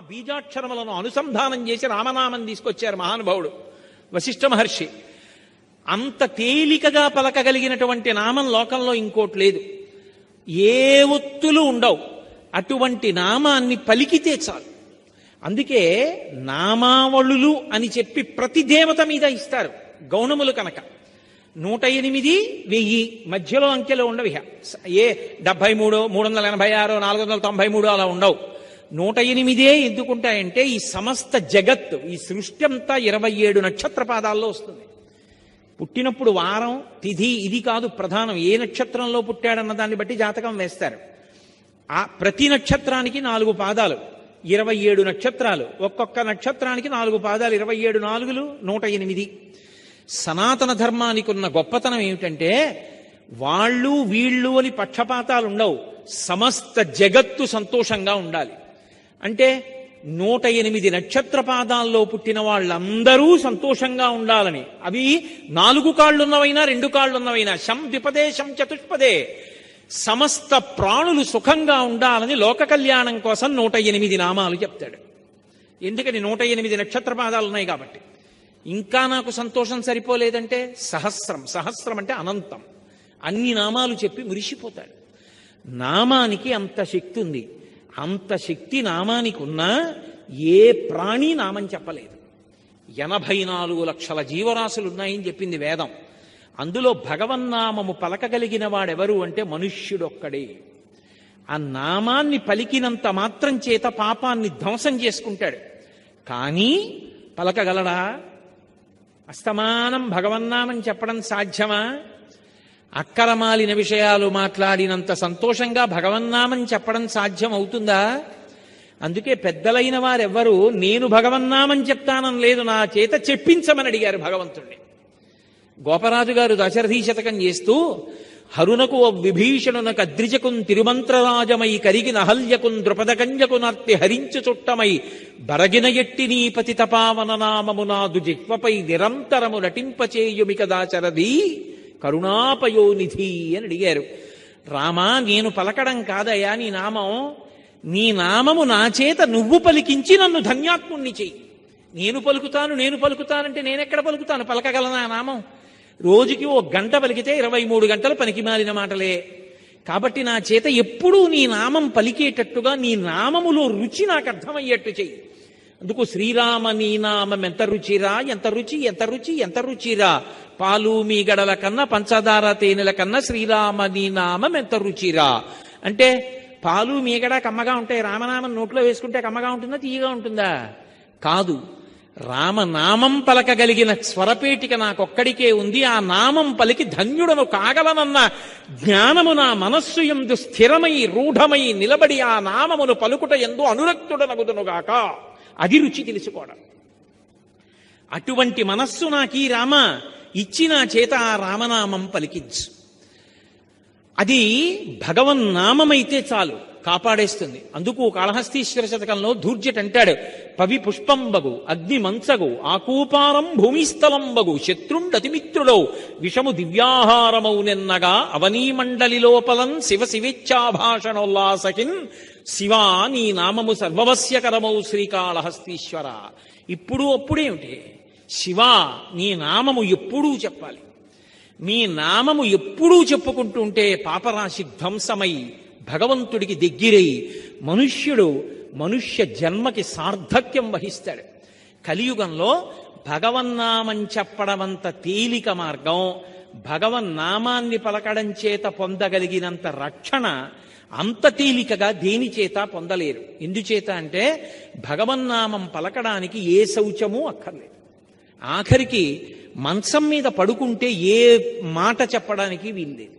బీజాక్షరములను అనుసంధానం చేసి రామనామం తీసుకొచ్చారు మహానుభావుడు వశిష్ఠ మహర్షి. అంత తేలికగా పలకగలిగినటువంటి నామం లోకంలో ఇంకోటి లేదు. ఏ ఒత్తులు ఉండవు. అటువంటి నామాన్ని పలికితే చాలు. అందుకే నామావళులు అని చెప్పి ప్రతి దేవత మీద ఇస్తారు. గౌణములు కనుక. నూట ఎనిమిది వెయ్యి మధ్యలో అంకెలు ఉండవు ఏ డెబ్బై మూడు మూడు వందల ఎనభై ఆరు నాలుగు వందల తొంభై మూడు అలా ఉండవు. నూట ఎనిమిదే ఎందుకుంటాయంటే ఈ సమస్త జగత్తు ఈ సృష్టి అంతా ఇరవై ఏడు నక్షత్ర పాదాల్లో వస్తుంది. పుట్టినప్పుడు వారం తిథి ఇది కాదు ప్రధానం. ఏ నక్షత్రంలో పుట్టాడన్న దాన్ని బట్టి జాతకం వేస్తారు. ఆ ప్రతి నక్షత్రానికి నాలుగు పాదాలు ఇరవై ఏడు నక్షత్రాలు. ఒక్కొక్క నక్షత్రానికి నాలుగు పాదాలు ఇరవై ఏడు నాలుగులు నూట ఎనిమిది సనాతన ధర్మానికి ఉన్న గొప్పతనం ఏమిటంటే వాళ్ళు వీళ్ళు అని పక్షపాతాలు ఉండవు సమస్త జగత్తు సంతోషంగా ఉండాలి. అంటే నూట ఎనిమిది నక్షత్ర పాదాల్లో పుట్టిన వాళ్ళందరూ సంతోషంగా ఉండాలని. అవి నాలుగు కాళ్ళున్నవైనా రెండు కాళ్ళున్నవైనా. శం ద్విపదే శం చతుష్పదే. సమస్త ప్రాణులు సుఖంగా ఉండాలని లోక కళ్యాణం కోసం నూట ఎనిమిది నామాలు చెప్తాడు. ఎందుకని? నూట ఎనిమిది నక్షత్ర పాదాలు ఉన్నాయి కాబట్టి. ఇంకా నాకు సంతోషం సరిపోలేదంటే సహస్రం. సహస్రం అంటే అనంతం. అన్ని నామాలు చెప్పి మురిసిపోతాడు. నామానికి అంత శక్తి ఉంది. అంత శక్తి నామానికి ఉన్నా ఏ ప్రాణి నామం చెప్పలేదు. ఎనభై నాలుగు లక్షల జీవరాశులు ఉన్నాయని చెప్పింది వేదం. అందులో భగవన్నామము పలకగలిగిన వాడెవరు అంటే మనుష్యుడొక్కడే. ఆ నామాన్ని పలికినంత మాత్రం చేత పాపాన్ని ధ్వంసం చేసుకుంటాడు. కానీ పలకగలడా? అస్తమానం భగవన్నామం చెప్పడం సాధ్యమా? అక్కరమాలిన విషయాలు మాట్లాడినంత సంతోషంగా భగవన్నామం చెప్పడం సాధ్యం అవుతుందా అందుకే పెద్దలైన వారెవ్వరూ నేను భగవన్నామం చెప్తానని లేదు నా చేత చెప్పించమని అడిగారు భగవంతుణ్ణి. గోపరాజు గారు దశరథీ శతకం చేస్తూ హరునకు ఓ విభీషణునకు అద్రిజకున్ తిరుమంత్రరాజమై కరిగిన హల్యకున్ ద్రుపదకంజకు నర్తి హరించు చుట్టమై బరగిన ఎట్టి నీ తపావన నామమునాదు జిహ్వపై నిరంతరము నటింపచేయుమిక దాశరథి కరుణాపయోనిధి అని అడిగారు. రామా నేను పలకడం కాదయ్యా నీ నామం? నీ నామము నా చేత నువ్వు పలికించి నన్ను ధన్యాత్ముణ్ణి చెయ్యి. నేను పలుకుతాను నేను పలుకుతానంటే నేనెక్కడ పలుకుతాను? పలకగలనా నామం? రోజుకి ఓ గంట పలికితే ఇరవై మూడు గంటలు పనికి మారిన మాటలే. కాబట్టి నా చేత ఎప్పుడూ నీ నామం పలికేటట్టుగా నీ నామములో రుచి నాకు అర్థమయ్యేట్టు చెయ్యి. అందుకు శ్రీరామ నీనామం ఎంత రుచిరా ఎంత రుచి ఎంత రుచి ఎంత రుచిరా? పాలు మీ గడల కన్నా పంచదార తేనెల కన్నా శ్రీరామ నీనామం ఎంత రుచిరా? అంటే పాలు మీగడ కమ్మగా ఉంటాయి రామనామం నోట్లో వేసుకుంటే కమ్మగా ఉంటుందా తీయగా ఉంటుందా? కాదు. రామనామం పలకగలిగిన స్వరపేటిక నాకొక్కడికే ఉంది ఆ నామం పలికి ధన్యుడను కాగలనన్న జ్ఞానము నా మనస్సు ఎందు స్థిరమై రూఢమై నిలబడి ఆ నామమును పలుకుట ఎందు అనురక్తుడనగుదునుగాక. అది రుచి తెలుసుకోవడం. అటువంటి మనస్సు నాకీ రామ ఇచ్చిన చేత ఆ రామనామం పలికించు. అది భగవన్నామమైతే చాలు కాపాడేస్తుంది. అందుకు కాళహస్తీశ్వర శతకంలో ధూర్జట్ అంటాడు పవి పుష్పంబగు అగ్ని మంచగు ఆకూపారం భూమిస్థలంబగు శత్రుండతిమిత్రుడో విషము దివ్యాహారమౌ నిన్నగా అవనీమండలి లోపలం శివ శివేచ్ఛాభాషణోల్లాసకిన్ శివా నీ నామము సర్వవస్యకరమౌ శ్రీకాళహస్తీశ్వర. ఇప్పుడు అప్పుడేమిటి శివా నీ నామము ఎప్పుడూ చెప్పాలి. మీ నామము ఎప్పుడూ చెప్పుకుంటుంటే పాపరాశి ధ్వంసమై భగవంతుడికి దగ్గిరై మనుష్యుడు మనుష్య జన్మకి సార్థక్యం వహిస్తాడు. కలియుగంలో భగవన్నామం చెప్పడమంత తేలిక మార్గం భగవన్నామాన్ని పలకడం చేత పొందగలిగినంత రక్షణ అంత తేలికగా దేని చేత పొందలేరు. ఎందుచేత అంటే భగవన్నామం పలకడానికి ఏ శౌచమూ అక్కర్లేదు. ఆఖరికి మంచం మీద పడుకుంటే ఏ మాట చెప్పడానికి వీల్లేదు.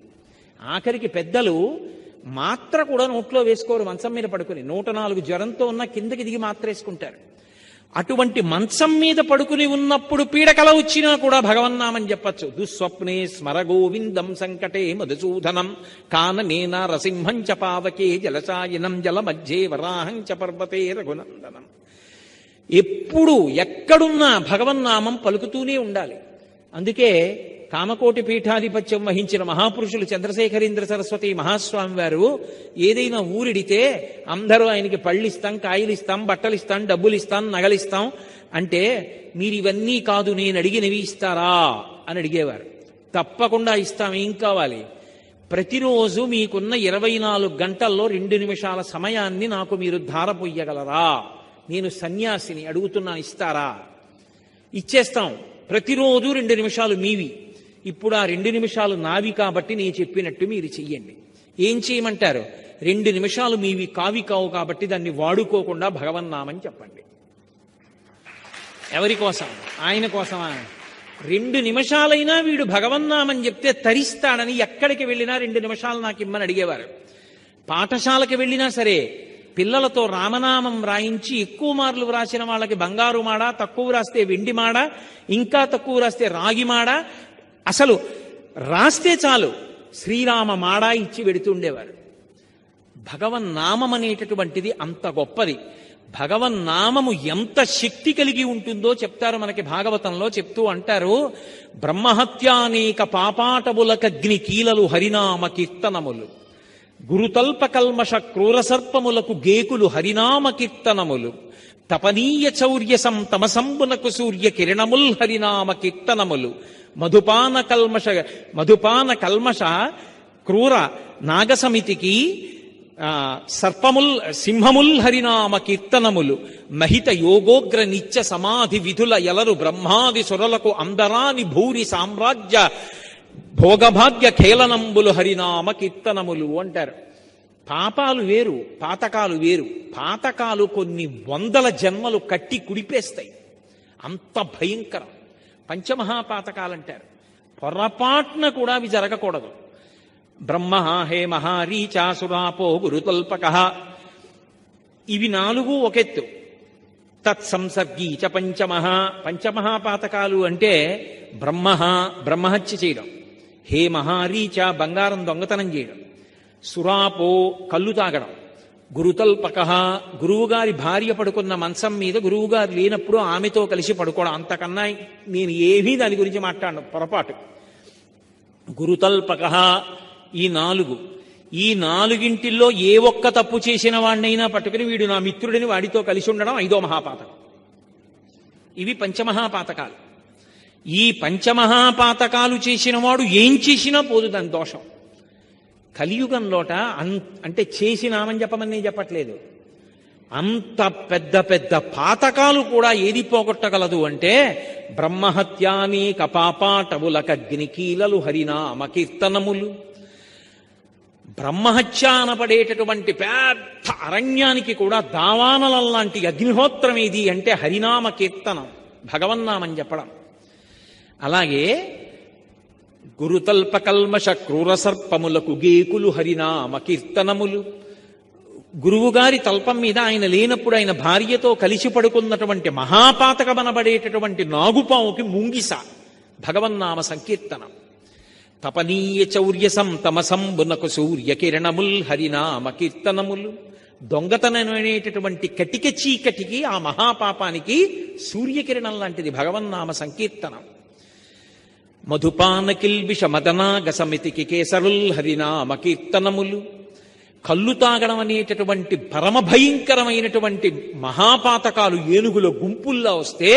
ఆఖరికి పెద్దలు మాత్ర కూడా నోట్లో వేసుకోరు మంచం మీద పడుకుని. నూట నాలుగు జ్వరంతో ఉన్న కిందకి దిగి మాత్ర వేసుకుంటారు అటువంటి మంచం మీద పడుకుని ఉన్నప్పుడు పీడకల వచ్చినా కూడా భగవన్నామని చెప్పచ్చు. దుస్వప్నే స్మరగోవిందం సంకటే మధుసూదనం కాననేన రసింహం చ పావకే జలసాయనం జల మధ్యే వరాహం చ పర్వతే రఘునందనం. ఎప్పుడు ఎక్కడున్నా భగవన్నామం పలుకుతూనే ఉండాలి. అందుకే కామకోటి పీఠాధిపత్యం వహించిన మహాపురుషులు చంద్రశేఖరేంద్ర సరస్వతి మహాస్వామి వారు ఏదైనా ఊరిడితే అందరూ ఆయనకి పళ్ళిస్తాం కాయలిస్తాం బట్టలిస్తాం డబ్బులిస్తాం నగలిస్తాం అంటే మీరు ఇవన్నీ కాదు నేను అడిగినవి ఇస్తారా అని అడిగేవారు. తప్పకుండా ఇస్తాం ఏం కావాలి? ప్రతిరోజు మీకున్న ఇరవై నాలుగు గంటల్లో రెండు నిమిషాల సమయాన్ని నాకు మీరు ధారపోయ్యగలరా? నేను సన్యాసిని అడుగుతున్నాను ఇస్తారా? ఇచ్చేస్తాం. ప్రతిరోజు రెండు నిమిషాలు మీవి. ఇప్పుడు ఆ రెండు నిమిషాలు నావి కాబట్టి నేను చెప్పినట్టు మీరు చెయ్యండి. ఏం చేయమంటారు? రెండు నిమిషాలు మీవి కావి కావు కాబట్టి దాన్ని వాడుకోకుండా భగవన్నామని చెప్పండి. ఎవరి కోసం? ఆయన కోసమా? రెండు నిమిషాలైనా వీడు భగవన్నామని చెప్తే తరిస్తాడని ఎక్కడికి వెళ్ళినా రెండు నిమిషాలు నాకు ఇమ్మని అడిగేవారు. పాఠశాలకు వెళ్ళినా సరే పిల్లలతో రామనామం రాయించి ఎక్కువ మార్లు వ్రాసిన వాళ్ళకి బంగారు మాడ తక్కువ రాస్తే వెండి మాడ ఇంకా తక్కువ రాస్తే రాగి మాడ అసలు రాస్తే చాలు శ్రీరామ మాడా ఇచ్చి వెడుతుండేవారు భగవన్నామం అనేటటువంటిది అంత గొప్పది. భగవన్నామము ఎంత శక్తి కలిగి ఉంటుందో చెప్తారు మనకి భాగవతంలో చెప్తూ అంటారు బ్రహ్మహత్యానేక పాపాటములకగ్ని కీలలు హరినామ కీర్తనములు. గురుతల్ప కల్మష క్రూర సర్పములకు గేకులు హరినామ కీర్తనములు. తపనీయ చౌర్య సం తమసంబునకు సూర్య కిరణముల్ హరినామ కీర్తనములు. మధుపాన కల్మష మధుపాన కల్మష క్రూర నాగసమితికి సర్పముల్ సింహముల్ హరినామ కీర్తనములు మహిత యోగోగ్ర నిత్య సమాధి విధుల ఎలరు బ్రహ్మాది సురలకు అందరాని భూరి సామ్రాజ్య భోగభాగ్య ఖేళనంబులు హరినామ కీర్తనములు అంటారు. పాపాలు వేరు పాతకాలు వేరు. పాతకాలు కొన్ని వందల జన్మలు కట్టి కుడిపేస్తాయి. అంత భయంకరం. పంచమహాపాతకాలంటారు. పొరపాట్న కూడా అవి జరగకూడదు. బ్రహ్మ హే మహారీచాసురాపో గురుతల్పక. ఇవి నాలుగు ఒకెత్తు తత్సంసర్గీ చ పంచమహ పంచమహాపాతకాలు అంటే బ్రహ్మ బ్రహ్మహత్య చేయడం. హే మహారీచ బంగారం దొంగతనం చేయడం. సురాపో కళ్ళు తాగడం. గురుతల్పక గురువుగారి భార్య పడుకున్న మంచం మీద గురువుగారు లేనప్పుడు ఆమెతో కలిసి పడుకోవడం అంతకన్నా నేను ఏమీ దాని గురించి మాట్లాడను పొరపాటు. గురుతల్పక ఈ నాలుగు. ఈ నాలుగింటిల్లో ఏ ఒక్క తప్పు చేసిన వాడినైనా పట్టుకుని వీడు నా మిత్రుడిని వాడితో కలిసి ఉండడం ఐదో మహాపాతకం. ఇవి పంచమహాపాతకాలు. ఈ పంచమహాపాతకాలు చేసినవాడు ఏం చేసినా పోదు దాని దోషం. కలియుగంలోట అన్ అంటే చేసినామని చెప్పమని నేను చెప్పట్లేదు. అంత పెద్ద పెద్ద పాతకాలు కూడా ఏది పోగొట్టగలదు అంటే బ్రహ్మహత్యాని కపాపాటవులకగ్ని కీలలు హరినామ కీర్తనములు. బ్రహ్మహత్య అనబడేటటువంటి పెద్ద అరణ్యానికి కూడా దావానలం లాంటి అగ్నిహోత్రం ఏది అంటే హరినామ కీర్తనం భగవన్నామని చెప్పడం. అలాగే గురుతల్పకల్మష క్రూర సర్పములకు గేకులు హరినామ కీర్తనములు. గురువుగారి తల్పం మీద ఆయన లేనప్పుడు ఆయన భార్యతో కలిసి పడుకున్నటువంటి మహాపాతకమనబడేటటువంటి నాగుపాముకి ముంగిస. భగవన్నామ సంకీర్తనం. తపనీయ చౌర్యసం తమసంబునకు సూర్య కిరణముల్ హరినామ కీర్తనములు. దొంగతనం అనేటటువంటి కటిక చీకటికి ఆ మహాపాపానికి సూర్యకిరణం లాంటిది భగవన్నామ సంకీర్తనం. మధుపాన కిల్బిష మదనాగసమితికి కేసరుల్ హరినామ కీర్తనములు కళ్ళు తాగడం అనేటటువంటి పరమ భయంకరమైనటువంటి మహాపాతకాలు ఏనుగుల గుంపుల్లో వస్తే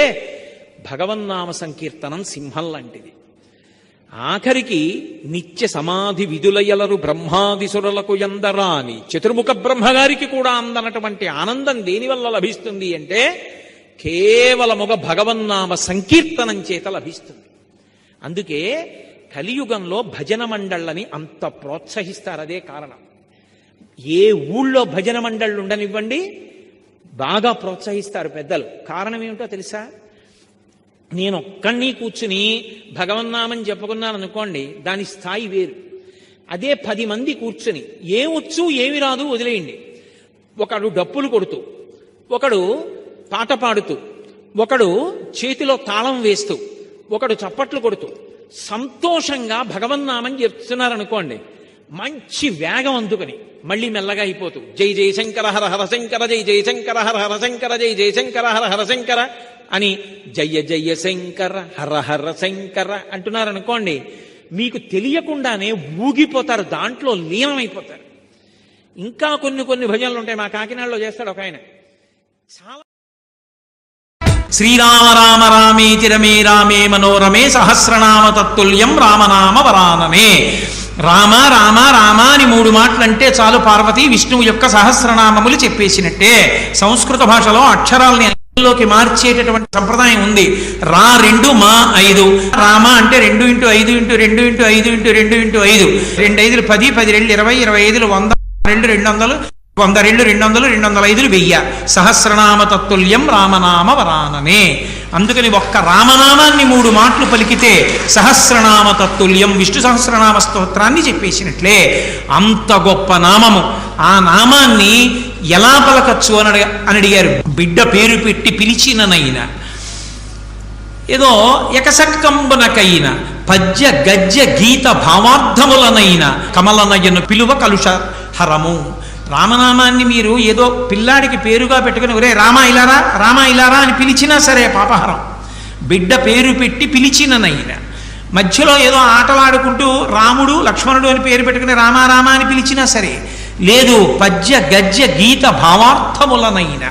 భగవన్నామ సంకీర్తనం సింహం లాంటిది. ఆఖరికి నిత్య సమాధి విధులయలరు బ్రహ్మాదిసురులకు ఎందరాని చతుర్ముఖ బ్రహ్మగారికి కూడా అందనటువంటి ఆనందం దేనివల్ల లభిస్తుంది అంటే కేవలముగ భగవన్నామ సంకీర్తనం చేత లభిస్తుంది. అందుకే కలియుగంలో భజన మండళ్ళని అంత ప్రోత్సహిస్తారు అదే కారణం. ఏ ఊళ్ళో భజన మండళ్ళు ఉండనివ్వండి బాగా ప్రోత్సహిస్తారు పెద్దలు. కారణం ఏమిటో తెలుసా? నేను ఒక్కడిని కూర్చుని భగవన్నామని చెప్పుకున్నాను అనుకోండి దాని స్థాయి వేరు. అదే పది మంది కూర్చుని ఏమొచ్చు ఏమి రాదు వదిలేయండి. ఒకడు డప్పులు కొడుతూ ఒకడు పాట పాడుతూ ఒకడు చేతిలో తాళం వేస్తూ ఒకడు చప్పట్లు కొడుతూ సంతోషంగా భగవన్నామని చెప్తున్నారనుకోండి మంచి వేగం అందుకుని మళ్ళీ మెల్లగా అయిపోతూ జై జయశంకర హర హర శంకర జై జయశంకర హర హర శంకర జై జయశంకర హర హర శంకర అని జయ జయ శంకర హర హర శంకర అంటున్నారు అనుకోండి మీకు తెలియకుండానే ఊగిపోతారు దాంట్లో లీనమైపోతారు. ఇంకా కొన్ని కొన్ని భజనలు ఉంటాయి మా కాకినాడలో చేస్తాడు ఒక ఆయన. చాలా శ్రీరామ రామ రామేతి రమే రామే మనోరమే సహస్రనామ తత్తుల్యం రామనామ వరాననే. రామ రామ రామ అని మూడు మాటలు అంటే చాలు పార్వతి విష్ణువు యొక్క సహస్రనామములు చెప్పేసినట్టే. సంస్కృత భాషలో అక్షరాలని లోకి మార్చేటటువంటి సంప్రదాయం ఉంది. రా రెండు మా ఐదు. రామ అంటే రెండు ఇంటూ ఐదు ఇంటూ రెండు ఇంటూ ఐదు ఇంటూ రెండు ఇంటూ ఐదు. రెండు ఐదులు పది పది రెండు ఇరవై ఇరవై ఐదులు వంద రెండు రెండు వందలు. వంద రెండు రెండు వందలు రెండు వందల ఐదులు వెయ్య. సహస్రనామ తత్తుల్యం రామనామ వరాననే. అందుకని ఒక్క రామనామాన్ని మూడు మాటలు పలికితే సహస్రనామ తత్తుల్యం విష్ణు సహస్రనామ స్తోత్రాన్ని చెప్పేసినట్లే. అంత గొప్ప నామము. ఆ నామాన్ని ఎలా పలకచ్చు అని అడిగా- అని అడిగారు. బిడ్డ పేరు పెట్టి పిలిచిననైనా. ఏదో ఎకసక్కంబునకైన పద్య గద్య గీత భావార్థములనైన కమలనయను పిలువ కలుష హరము. రామనామాన్ని మీరు ఏదో పిల్లాడికి పేరుగా పెట్టుకుని ఒరే రామ ఇలారా రామ ఇలారా అని పిలిచినా సరే పాపహరం. బిడ్డ పేరు పెట్టి పిలిచిననైన మధ్యలో ఏదో ఆటలాడుకుంటూ రాముడు లక్ష్మణుడు అని పేరు పెట్టుకుని రామ రామ అని పిలిచినా సరే లేదు పద్య గద్య గీత భావార్థములనైనా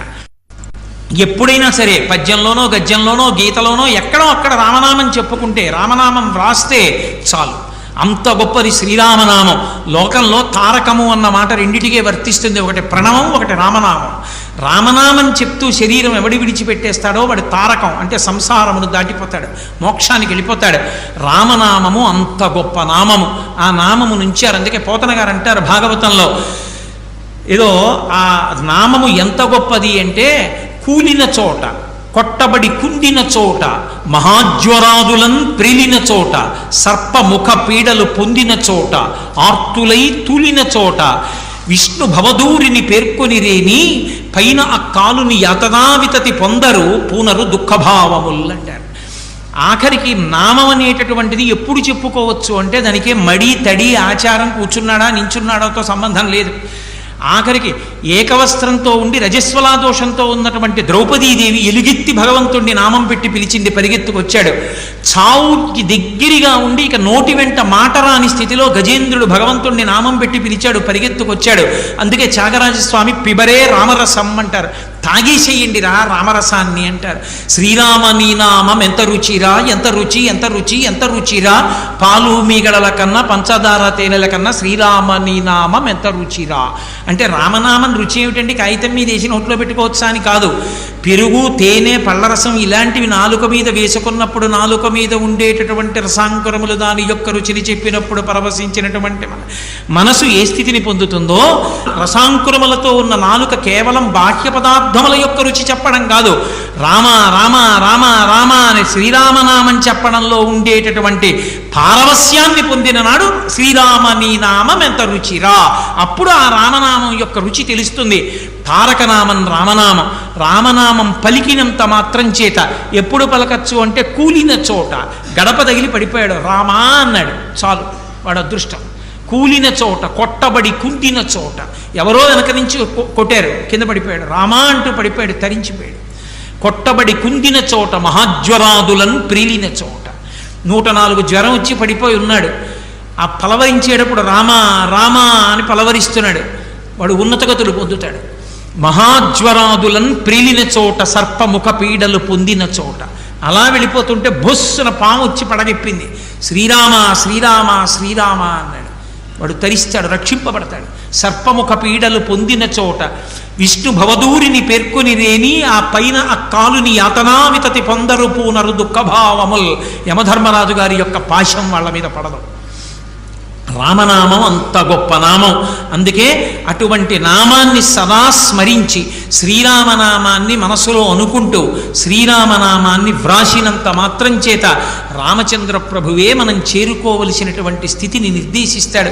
ఎప్పుడైనా సరే పద్యంలోనో గద్యంలోనో గీతలోనో ఎక్కడో అక్కడ రామనామం చెప్పుకుంటే రామనామం వ్రాస్తే చాలు. అంత గొప్పది శ్రీరామనామం. లోకంలో తారకము అన్న మాట రెండిటికే వర్తిస్తుంది. ఒకటి ప్రణవం ఒకటి రామనామం. రామనామం చెప్తూ శరీరం ఎవడి విడిచిపెట్టేస్తాడో వాడి తారకం. అంటే సంసారమును దాటిపోతాడు. మోక్షానికి వెళ్ళిపోతాడు. రామనామము అంత గొప్ప నామము. ఆ నామము నుంచారు అందుకే పోతన గారు అంటారు భాగవతంలో. ఏదో ఆ నామము ఎంత గొప్పది అంటే కూలిన చోట. కొట్టబడి కుండిన చోట మహాజ్వరాదులన్ ప్రిలిన చోట సర్పముఖ పీడలు పొందిన చోట ఆర్తులై తూలిన చోట విష్ణు భవదూరిని పేర్కొని రేని పైన ఆ కాలుని యతనావితతి పొందరు పూనరు దుఃఖభావముల్ అంటారు ఆఖరికి నామం అనేటటువంటిది ఎప్పుడు చెప్పుకోవచ్చు అంటే దానికి మడి తడి ఆచారం కూర్చున్నాడా నించున్నాడాతో సంబంధం లేదు. ఆఖరికి ఏకవస్త్రంతో ఉండి రజస్వలా దోషంతో ఉన్నటువంటి ద్రౌపదీదేవి ఎలుగెత్తి భగవంతుణ్ణి నామం పెట్టి పిలిచింది పరిగెత్తుకొచ్చాడు. చావుకి దగ్గరగా ఉండి ఇక నోటి వెంట మాట రాని స్థితిలో గజేంద్రుడు భగవంతుణ్ణి నామం పెట్టి పిలిచాడు పరిగెత్తుకొచ్చాడు. అందుకే త్యాగరాజస్వామి పిబరే రామరసం అంటారు. తాగేసేయండి రా రామరసాన్ని అంటారు. శ్రీరామ నీ నామం ఎంత రుచిరా ఎంత రుచి ఎంత రుచి ఎంత రుచిరా పాలు మీగడల కన్నా పంచదార తేనెల కన్నా శ్రీరామ నీ నామం ఎంత రుచిరా అంటే రామనామం రుచి ఏమిటండి? కాగితం మీద వేసి నోట్లో పెట్టుకోవచ్చా అని కాదు. పెరుగు తేనె పళ్ళరసం ఇలాంటివి నాలుక మీద వేసుకున్నప్పుడు నాలుక మీద ఉండేటటువంటి రసాంకురములు దాని యొక్క రుచిని చెప్పినప్పుడు పరవశించినటువంటి మన మనసు ఏ స్థితిని పొందుతుందో రసాంకురములతో ఉన్న నాలుక కేవలం బాహ్య పదార్థముల యొక్క రుచి చెప్పడం కాదు. రామ రామ రామ రామ అని శ్రీరామనామం చెప్పడంలో ఉండేటటువంటి పారవస్యాన్ని పొందిన నాడు శ్రీరామ నీ నామం ఎంత రుచిరా. అప్పుడు ఆ రామనామం యొక్క రుచి తెలుస్తుంది. తారకనామం రామనామం. రామనామం పలికినంత మాత్రం చేత ఎప్పుడు పలకచ్చు అంటే కూలిన చోట. గడప తగిలి పడిపోయాడు. రామా అన్నాడు. చాలు వాడు అదృష్టం. కూలిన చోట కొట్టబడి కుంటిన చోట. ఎవరో వెనక నుంచి కొ- కొట్టారు. కింద పడిపోయాడు. రామా అంటూ పడిపోయాడు తరించిపోయాడు. కొట్టబడి కుందిన చోట మహాజ్వరాదులను ప్రీలిన చోట. నూట నాలుగు జ్వరం వచ్చి పడిపోయి ఉన్నాడు. ఆ పలవరించేటప్పుడు రామా రామా అని పలవరిస్తున్నాడు. వాడు ఉన్నతగతులు పొందుతాడు. మహాజ్వరాదులను ప్రీలిన చోట సర్పముఖ పీడలు పొందిన చోట. అలా వెళ్ళిపోతుంటే బొస్సున పాము వచ్చి పడగెప్పింది. శ్రీరామ శ్రీరామ శ్రీరామ అన్నాడు. వాడు తరిస్తాడు రక్షింపబడతాడు. సర్పముఖ పీడలు పొందిన చోట విష్ణు భవదూరిని పేర్కొని రేని ఆ పైన ఆ కాలుని యాతనావితతి పొందరు పూనరు దుఃఖభావముల్. యమధర్మరాజు గారి యొక్క పాశం వాళ్ళ మీద పడదు. రామనామం అంత గొప్ప నామం. అందుకే అటువంటి నామాన్ని సదా స్మరించి శ్రీరామనామాన్ని మనసులో అనుకుంటూ శ్రీరామనామాన్ని వ్రాసినంత మాత్రం చేత రామచంద్ర ప్రభువే మనం చేరుకోవలసినటువంటి స్థితిని నిర్దేశిస్తాడు.